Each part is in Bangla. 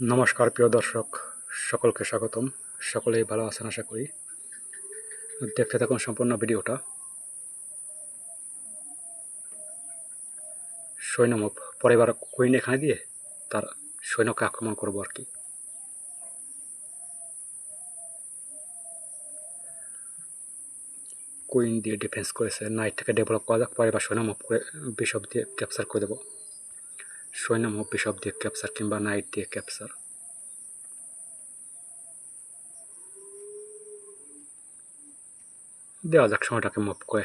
নমস্কার, প্রিয় দর্শক, সকলকে স্বাগতম। সকলেই ভালো আছেন আশা করি। দেখতে থাকুন সম্পূর্ণ ভিডিওটা। সৈন্যমুখ পরিবার কুইন এখানে দিয়ে তার সৈন্যকে আক্রমণ করব আর কি। কুইন দিয়ে ডিফেন্স করেছে। নাইট থেকে ডেভেলপ করা যাক, পরে বা সৈন্য মুভ করে বিশপ দিয়ে ক্যাপচার করে দেবো। সৈন্য মুভ বিশপ দিয়ে ক্যাপচার কিংবা নাইট দিয়ে ক্যাপচার দেওয়া যাক সময়টাকে মুভ করে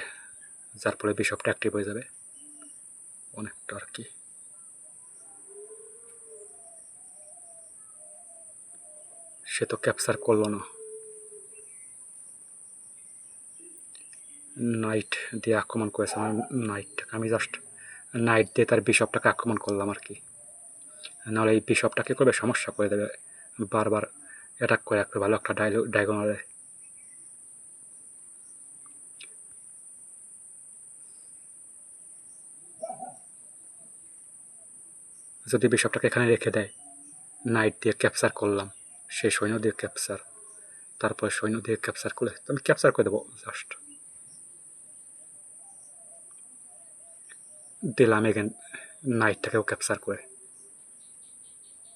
যার ফলে বিশপটা অ্যাক্টিভ হয়ে যাবে অনেকটা আর কি সে তো ক্যাপচার করল না নাইট দিয়ে আক্রমণ করেছে আমার নাইটটাকে আমি জাস্ট নাইট দিয়ে তার বিশপটাকে আক্রমণ করলাম আর কি। নাহলে এই বিশপটাকে করবে, সমস্যা করে দেবে। বারবার অ্যাটাক করে রাখবে, ভালো একটা ডায়গোনালে যদি বিশপটাকে এখানে রেখে দেয় নাইট দিয়ে ক্যাপচার করলাম সেই সৈন্য দিয়ে ক্যাপচার তারপরে সৈন্য দিয়ে ক্যাপচার করলে, আমি ক্যাপচার করে দেবো জাস্ট দিলাম নাইটটাকেও ক্যাপচার করে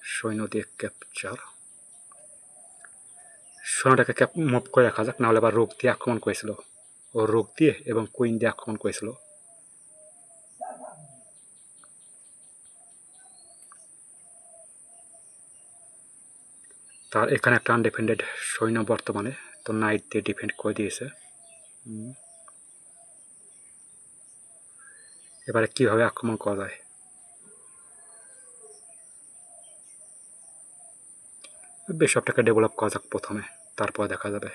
সৈন্য দিয়ে ক্যাপচার সৈন্যটাকে ক্যাপ মুভ করে রাখা যাক নাহলে আবার রোগ দিয়ে আক্রমণ করেছিল ও রোগ দিয়ে এবং কুইন দিয়ে আক্রমণ করেছিল তার এখানে একটা আনডিফেন্ডেড সৈন্য বর্তমানে তো নাইট দিয়ে ডিফেন্ড করে দিয়েছে হুম। এবারে কীভাবে আক্রমণ করা যায়? বিশপটাকে ডেভেলপ করা যাক প্রথমে, তারপর দেখা যাবে।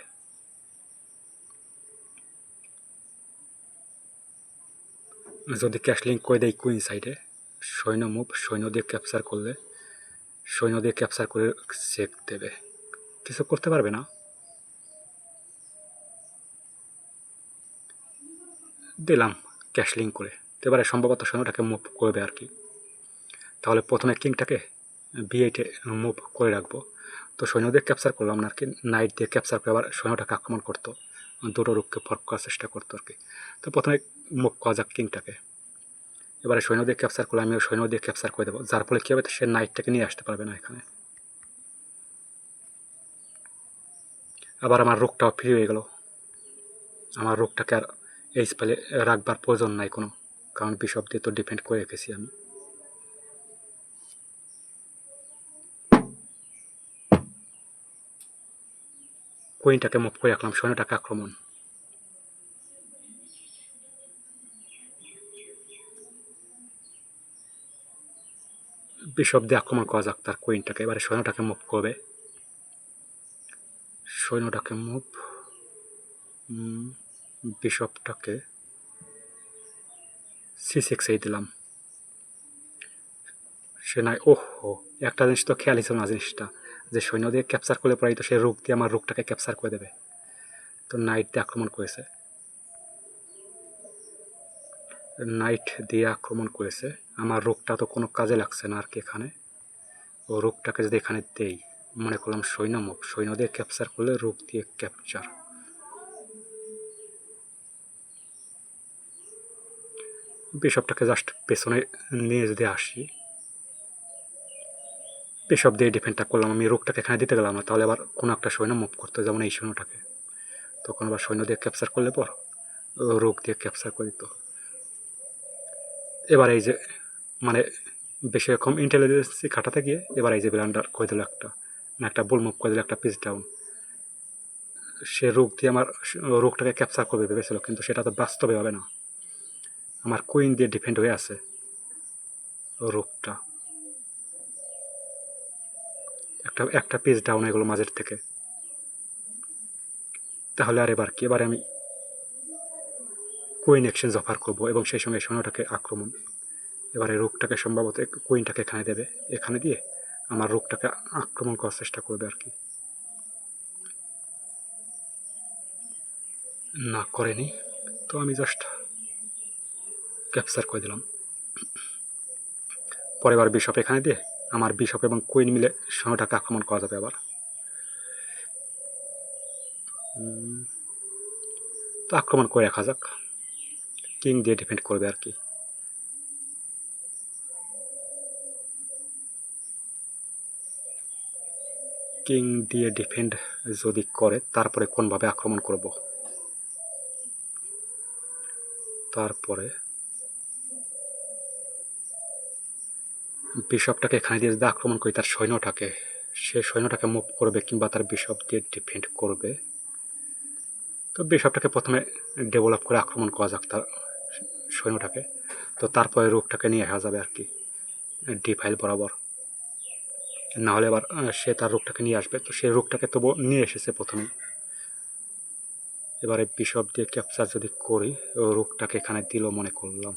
যদি ক্যাশলিং করে দেয় কুইন সাইডে সৈন্য মুভ সৈন্য দিয়ে ক্যাপচার করলে, সৈন্য দিয়ে ক্যাপচার করে চেক দেবে। কিছু করতে পারবে না। দিলাম ক্যাশলিং করে। তো এবারে সম্ভবত সৈন্যটাকে মুভ করবে আর কি। তাহলে প্রথমে কিংটাকে বি এইটে মুভ করে রাখব। তো সৈন্য দিয়ে ক্যাপচার করলাম না আর কি নাইট দিয়ে ক্যাপচার করে আবার সৈন্যটাকে আক্রমণ করতো, দুটো রূপকে ফর্ক করার চেষ্টা করতো আর কি। তো প্রথমে মুভ করা যাক কিংটাকে। এবারে সৈন্য দিয়ে ক্যাপচার করলে আমিও সৈন্য দিয়ে ক্যাপচার করে দেবো। যার ফলে কী হবে, সে নাইটটাকে নিয়ে আসতে পারবে না এখানে। আবার আমার রোগটাও ফ্রি হয়ে গেল। আমার রোগটাকে আর এই স্পেলে রাখবার প্রয়োজন নাই কোনো। কারণ বিশপ দিয়ে তো ডিপেন্ড করে রেখেছি আমি। কুইনটাকে মুভ করে রাখলাম সৈন্যটাকে আক্রমণ। বিশপ দিয়ে আক্রমণ করা যাক তার কুইনটাকে এবারে সৈন্যটাকে মুভ করবে। সৈন্যটাকে মুভ বিশপটাকে সি দিলাম। সে নাই, ওহো, একটা জিনিস তো খেয়াল ছিল না জিনিসটা, যে সৈন্য দিয়ে ক্যাপচার করলে পরেই তো সে রোগ দিয়ে আমার রোগটাকে ক্যাপচার করে দেবে। তো নাইট দিয়ে আক্রমণ করেছে। নাইট দিয়ে আক্রমণ করেছে। আমার রোগটা তো কোনো কাজে লাগছে না আর কি এখানে। ও রোগটাকে যদি এখানে দেই, মনে করলাম সৈন্য মুখ সৈন্য দিয়ে ক্যাপচার করলে রোগ দিয়ে ক্যাপচার বিশপটাকে জাস্ট পেছনে নিয়ে যদি আসি বিশপ দিয়ে ডিফেন্ডটা করলাম, আমি রোগটাকে এখানে দিতে গেলাম না, তাহলে আবার কোনো একটা সৈন্য মুভ করতে, যেমন এই সৈন্যটাকে। তখন আবার সৈন্য দিয়ে ক্যাপচার করলে পর রোগ দিয়ে ক্যাপচার করে দিত। এবার এই যে মানে বেশি রকম ইন্টেলিজেন্সি খাটাতে গিয়ে এবার এই যে ব্লান্ডার করে দিল একটা না একটা বুল মুভ করে দিল একটা পিস ডাউন সে রোগ দিয়ে আমার রোগটাকে ক্যাপচার করবে ভেবেছিল, কিন্তু সেটা তো বাস্তবে হবে না। আমার কুইন দিয়ে ডিফেন্ড হয়ে আছে রোগটা। একটা একটা পেজ ডাউন এগুলো মাঝের থেকে। তাহলে আর এবার কি? এবারে আমি কুইন এক্সচেঞ্জ অফার করব এবং সেই সঙ্গে সোনাটাকে আক্রমণ। এবারে রোগটাকে সম্ভবত কুইনটাকে এখানে দেবে। এখানে দিয়ে আমার রোগটাকে আক্রমণ করার চেষ্টা করবে আর কি। না করেনি। তো আমি জাস্ট ক্যাপচার করে দিলাম। পরের বিশপ এখানে দিয়ে আমার বিশপ এবং কুইন মিলে সৈন্যটাকে আক্রমণ করা যাবে আবার। তো আক্রমণ করে রাখা যাক। কিং দিয়ে ডিফেন্ড করবে আর কি। কিং দিয়ে ডিফেন্ড যদি করে, তারপরে কোনভাবে আক্রমণ করব? তারপরে বিশপটাকে এখানে দিয়ে যদি আক্রমণ করি, তার সৈন্যটাকে, সে সৈন্যটাকে মুভ করবে কিংবা তার বিশপ দিয়ে ডিফেন্ড করবে। তো বিশপটাকে প্রথমে ডেভেলপ করে আক্রমণ করা যাক তার সৈন্যটাকে। তো তারপরে রূপটাকে নিয়ে আসা যাবে আর কি ডি ফাইল বরাবর। না হলে আবার সে তার রোগটাকে নিয়ে আসবে। তো সেই রোগটাকে তবু নিয়ে এসেছে প্রথমে। এবারে বিশপ দিয়ে ক্যাপচার যদি করি রোগটাকে এখানে দিল মনে করলাম।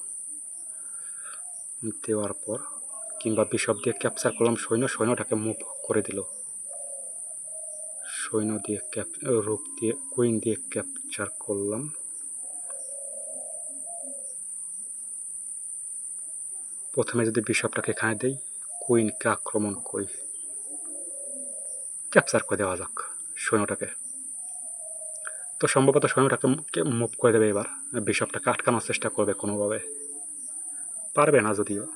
দেওয়ার পর কিংবা বিশপ দিয়ে ক্যাপচার করলাম, সৈন্য, সৈন্যটাকে মুভ করে দিল। সৈন্য দিয়ে ক্যাপ রোগ দিয়ে কুইন দিয়ে ক্যাপচার করলাম। প্রথমে যদি বিশপটাকে এখানে দেই কুইনকে আক্রমণ করি। ক্যাপচার করে দেওয়া যাক সৈন্যটাকে। তো সম্ভবত সৈন্যটাকে মুভ করে দেবে এবার। বিশপটাকে আটকানোর চেষ্টা করবে কোনোভাবে। পারবে না যদিও।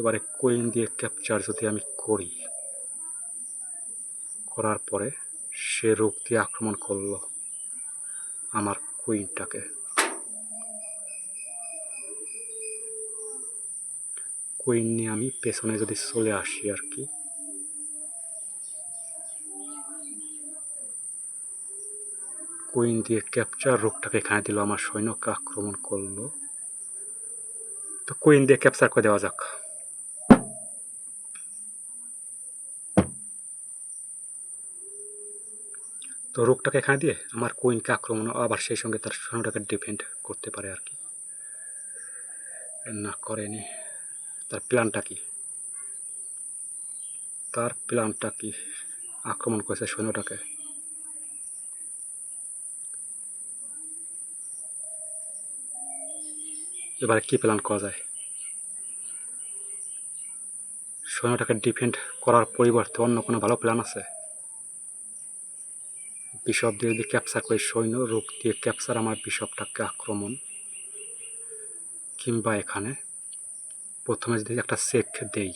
এবারে কুইন দিয়ে ক্যাপচার যদি আমি করি, করার পরে সে রোগ দিয়ে আক্রমণ করল আমার কুইনটাকে কুইন নিয়ে আমি পেছনে যদি চলে আসি আর কি কুইন দিয়ে ক্যাপচার রোগটাকে এখানে দিল, আমার সৈন্যকে আক্রমণ করল। তো কুইন দিয়ে ক্যাপচার করে দেওয়া যাক। তো রোগটাকে এখানে দিয়ে আমার কুইনকে আক্রমণ আবার সেই সঙ্গে তার সৈন্যটাকে ডিফেন্ড করতে পারে আর কি। না, করেনি। তার প্ল্যানটা কি? তার প্ল্যানটা কি? আক্রমণ করেছে সৈন্যটাকে এবারে কি প্ল্যান করা যায়? সৈন্যটাকে ডিফেন্ড করার পরিবর্তে অন্য কোনো ভালো প্ল্যান আছে? বিশপ দিয়ে যদি ক্যাপচার করি সৈন্য, রোগ দিয়ে ক্যাপচার আমার বিশপটাকে আক্রমণ। কিংবা এখানে প্রথমে যদি একটা চেক দেই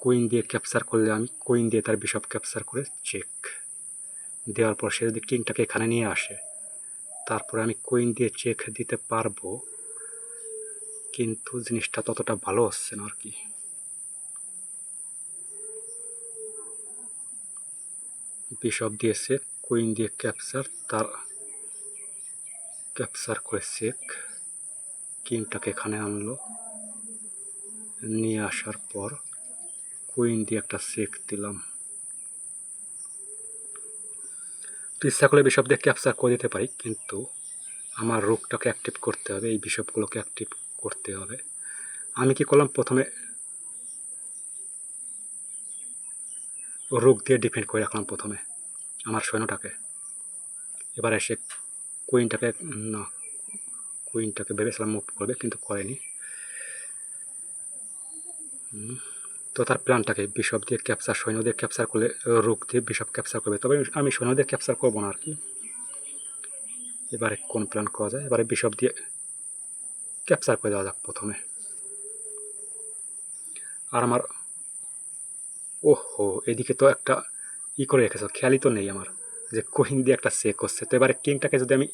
কুইন দিয়ে ক্যাপচার করলে আমি কুইন দিয়ে তার বিশপ ক্যাপচার করে চেক দেওয়ার পর সে যদি কিংটাকে এখানে নিয়ে আসে, তারপরে আমি কুইন দিয়ে চেক দিতে পারব। কিন্তু জিনিসটা ততটা ভালো হচ্ছে না আর কি। বিশপ দিয়েছে কুইন দিয়ে ক্যাপচার, তার ক্যাপচার করে চেক কিংটাকে এখানে আনলো। নিয়ে আসার পর কুইন দিয়ে একটা চেক দিলাম। তো ইচ্ছা করলে বিশপ দিয়ে ক্যাপচার করে দিতে পারি, কিন্তু আমার রোগটাকে অ্যাক্টিভ করতে হবে, এই বিশপগুলোকে অ্যাক্টিভ করতে হবে। আমি কি করলাম? প্রথমে রোগ দিয়ে ডিফেন্ড করে রাখলাম প্রথমে। আমার সৈন্যটাকে। এবার এসে কুইনটাকে না কুইনটাকে ভেবেছিলাম মুভ করবে, কিন্তু করেনি। তো তার প্ল্যানটাকে বিশপ দিয়ে ক্যাপচার সৈন্য দিয়ে ক্যাপচার করলে রোগ দিয়ে বিশপ ক্যাপচার করবে। তবে আমি সৈন্য দিয়ে ক্যাপচার করব না আর কি। এবারে কোন প্ল্যান করা যায়? এবারে বিশপ দিয়ে ক্যাপচার করে দেওয়া যাক প্রথমে। আর আমার, ওহো, এদিকে তো একটা ই করে রেখেছ খেয়ালই তো নেই আমার, যে কুইন দিয়ে একটা সে করছে। তো এবারে কিংটাকে যদি আমি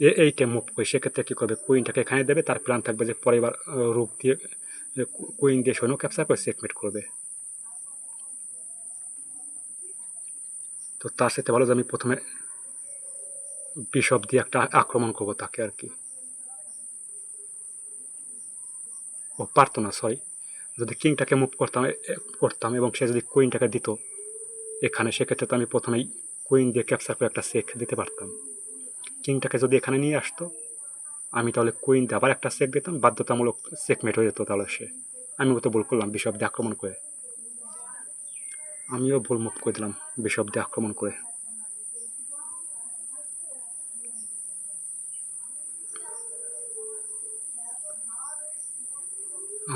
এ এইটা মুভ করি, সেক্ষেত্রে কী করবে? কুইনটাকে এখানে দেবে, তার প্ল্যান থাকবে যে পরে এবার রূপ দিয়ে কুইন দিয়ে সৈন্য ক্যাপচার করে চেকমেট করবে। তো তার সাথে ভালো যে আমি প্রথমে বিশপ দিয়ে একটা আক্রমণ করব তাকে আর কি। ও পারতো না সরি যদি কিংটাকে মুভ করতাম করতাম এবং সে যদি কুইনটাকে দিত এখানে সেক্ষেত্রে তো আমি প্রথমেই কুইন দিয়ে ক্যাপচার করে একটা চেক দিতে পারতাম। কিংটাকে যদি এখানে নিয়ে আসতো, আমি তাহলে কুইন দিয়ে আবার একটা চেক দিতাম, বাধ্যতামূলক চেকমেট হয়ে যেত তাহলে সে। আমি তো ভুল করলাম বিশপ দিয়ে আক্রমণ করে। আমিও ভুল মুভ করে দিলাম বিশপ দিয়ে আক্রমণ করে।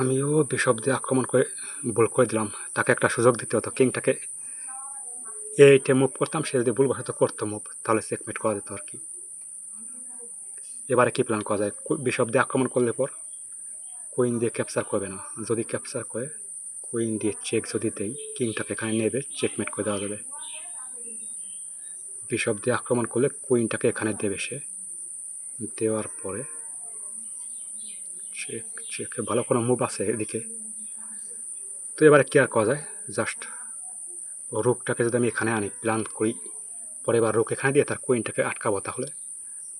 আমিও বিশপ দিয়ে আক্রমণ করে, ভুল করে দিলাম। তাকে একটা সুযোগ দিতে হতো কিংটাকে এইটে মুভ করতাম, সে যদি ভুল হয়তো করতো মুভ তাহলে চেকমেট করা যেত আর কি। এবারে কী প্ল্যান করা যায়? বিশপ দিয়ে আক্রমণ করলে পর কুইন দিয়ে ক্যাপচার করবে না। যদি ক্যাপচার করে কুইন দিয়ে চেক যদি দেই কিংটাকে এখানে নেবে চেকমেট করে দেওয়া যাবে। বিশপ দিয়ে আক্রমণ করলে কুইনটাকে এখানে দেবে সে। দেওয়ার পরে চেক চেক ভালো কোনো মুভ আছে এদিকে। তো এবারে কি আর করা যায়? জাস্ট রুকটাকে যদি আমি এখানে আনি প্ল্যান করি, পরে এবার রোগ এখানে দিয়ে তার কুইনটাকে আটকাবো তাহলে?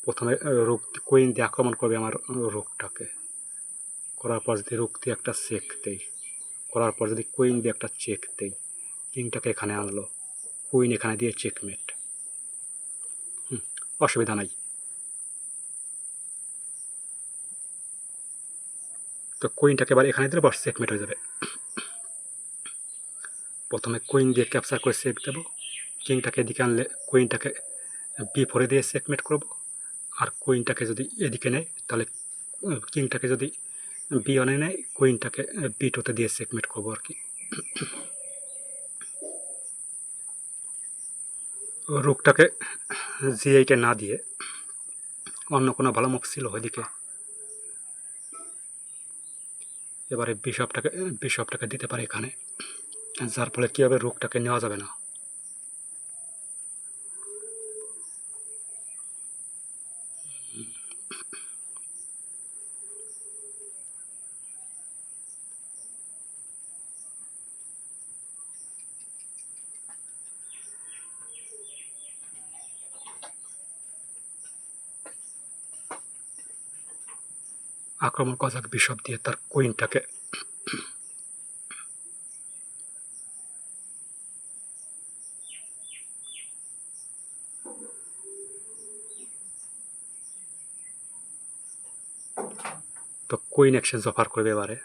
প্রথমে রোগ কুইন দিয়ে আক্রমণ করবে আমার রোগটাকে। করার পর যদি রোগ দিয়ে একটা চেক দেই, করার পর যদি কুইন দিয়ে একটা চেক দেই কিংটাকে এখানে আনলো কুইন এখানে দিয়ে চেকমেট হুম, অসুবিধা নাই। তো কুইনটাকে এবার এখানে দিলে বস চেকমেট হয়ে যাবে। প্রথমে কুইন দিয়ে ক্যাপচার করে চেক দেবো। কিংটাকে এদিকে আনলে কুইনটাকে বি ফোরে দিয়ে চেকমেট করব। আর কুইনটাকে যদি এদিকে নেয়, তাহলে কিংটাকে যদি বি অনে নেয় কুইনটাকে বি টুতে দিয়ে চেকমেট করব আর কি। রুকটাকে জি এইটে না দিয়ে অন্য কোনো ভালো মুখ ছিল ওইদিকে। এবারে বিশপটাকে বিশপটাকে দিতে পারে এখানে। যার ফলে কী হবে রোগটাকে নেওয়া যাবে না। আক্রমণ করা যাক বিশপ দিয়ে তার কুইনটাকে তো কুইন এক্সচেঞ্জ অফার করবে এবারে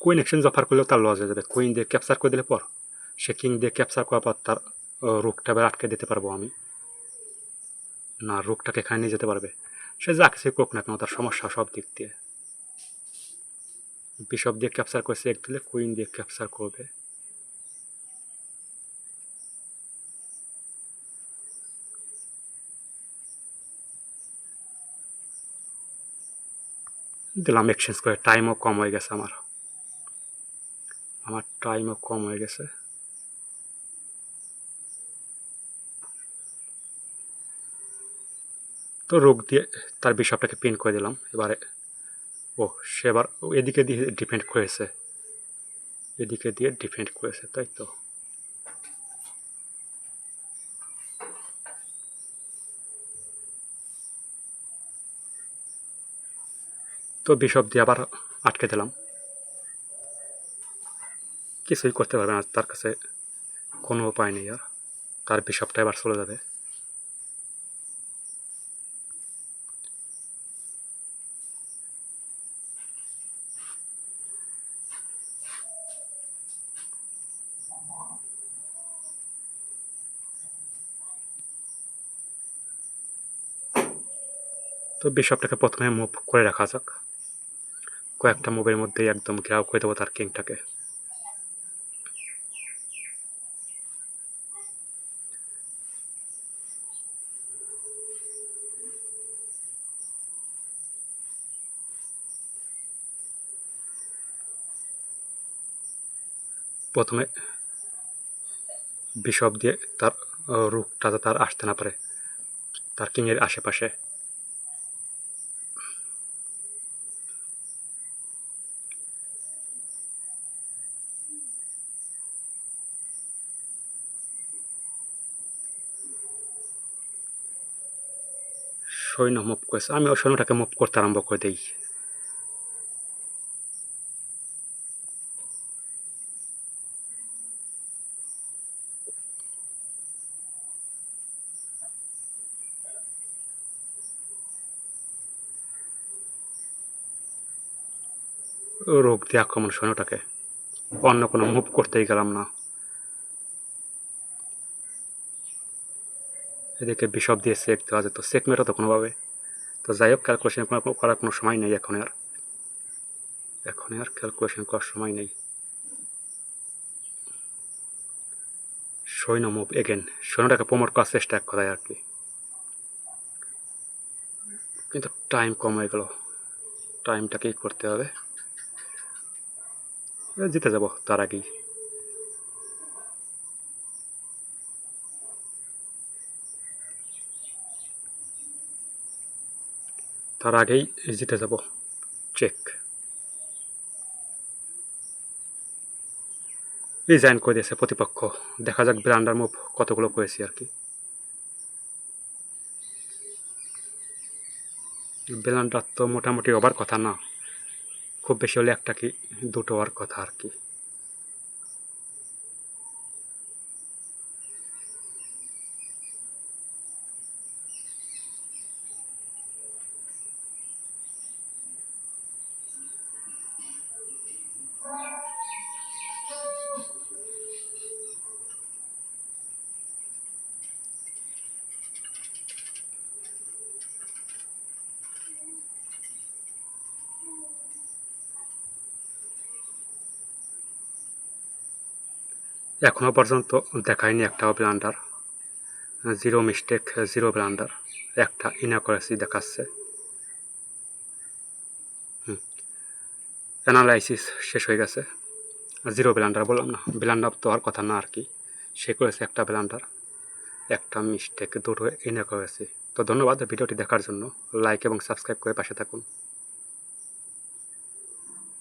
কুইন এক্সচেঞ্জ অফার করলেও তার লস হয়ে যাবে। কুইন দিয়ে ক্যাপচার করে দিলে পর সে কিং দিয়ে ক্যাপচার করার পর তার রুকটা এবার আটকে দিতে পারব আমি। না রুকটাকে এখানে নিয়ে যেতে পারবে সে যা কিছু করুক না কেন তার সমস্যা সব দিক দিয়ে। বিশপ দিয়ে ক্যাপচার করছে এক দিলে কুইন দিয়ে ক্যাপচার করবে দিলাম এক্সচেঞ্জ করে। টাইমও কম হয়ে গেছে আমার। আমার টাইমও কম হয়ে গেছে। তো রোগ দিয়ে তার বিশপটাকে প্রিন্ট করে দিলাম। এবারে ও, সে এবার এদিকে দিয়ে ডিপেন্ড করেছে। এদিকে দিয়ে ডিপেন্ড করেছে, তাই তো? তো বিশপ দিয়ে আবার আটকে দিলাম। কিছুই করতে পারবে না, তার কাছে কোনো উপায় নেই আর। তার বিশপটা এবার চলে যাবে। তো বিশপটাকে প্রথমে মুভ করে রাখা যাক। কয়েকটা মুভের মধ্যেই একদম ঘেরাও করে দেবো তার কিংটাকে। প্রথমে বিশপ দিয়ে তার রুখটা তার আসতে না পারে, তার কিংয়ের আশেপাশে। সৈন্য মুভ করেছে আমি ওই মুভ করতে আরম্ভ করে দিই রোগ দিয়ে আক্রমণ সৈন্যটাকে অন্য কোনো মুভ করতেই গেলাম না এদিকে বিশপ দিয়ে সেক দেওয়া যেত। সেক মেটা তো কোনোভাবে। তো যাই হোক ক্যালকুলেশন করার কোনো সময় নেই এখন আর। এখন আর ক্যালকুলেশন করার সময় নেই। সৈন্য মুভ এগেন সৈন্যটাকে প্রমোট করার চেষ্টা এক কথায় আর কি। কিন্তু টাইম কম হয়ে গেল। টাইমটাকেই করতে হবে। জিতে যাব তার আগেই। তার আগেই জিতে যাব। চেক। রিজাইন করে দিয়েছে প্রতিপক্ষ। দেখা যাক ব্রান্ডার মুভ কতগুলো করেছি আর কি। ব্লান্ডার তো মোটামুটি ওভার কথা না। খুব বেশি হলে একটা কি, দুটো ওভার কথা আর কি। এখনও পর্যন্ত দেখায়নি একটাও blunder. Zero mistake, zero blunder. একটা ইনাকরেসি দেখাচ্ছে। অ্যানালাইসিস শেষ হয়ে গেছে। জিরো ব্লান্ডার বললাম না ব্লান্ডার তো আর কথা না আর কি। সে করেছে একটা ব্লান্ডার। একটা মিস্টেক, দুটো ইনাকরেসি। তো ধন্যবাদ ভিডিওটি দেখার জন্য। লাইক এবং সাবস্ক্রাইব করে পাশে থাকুন।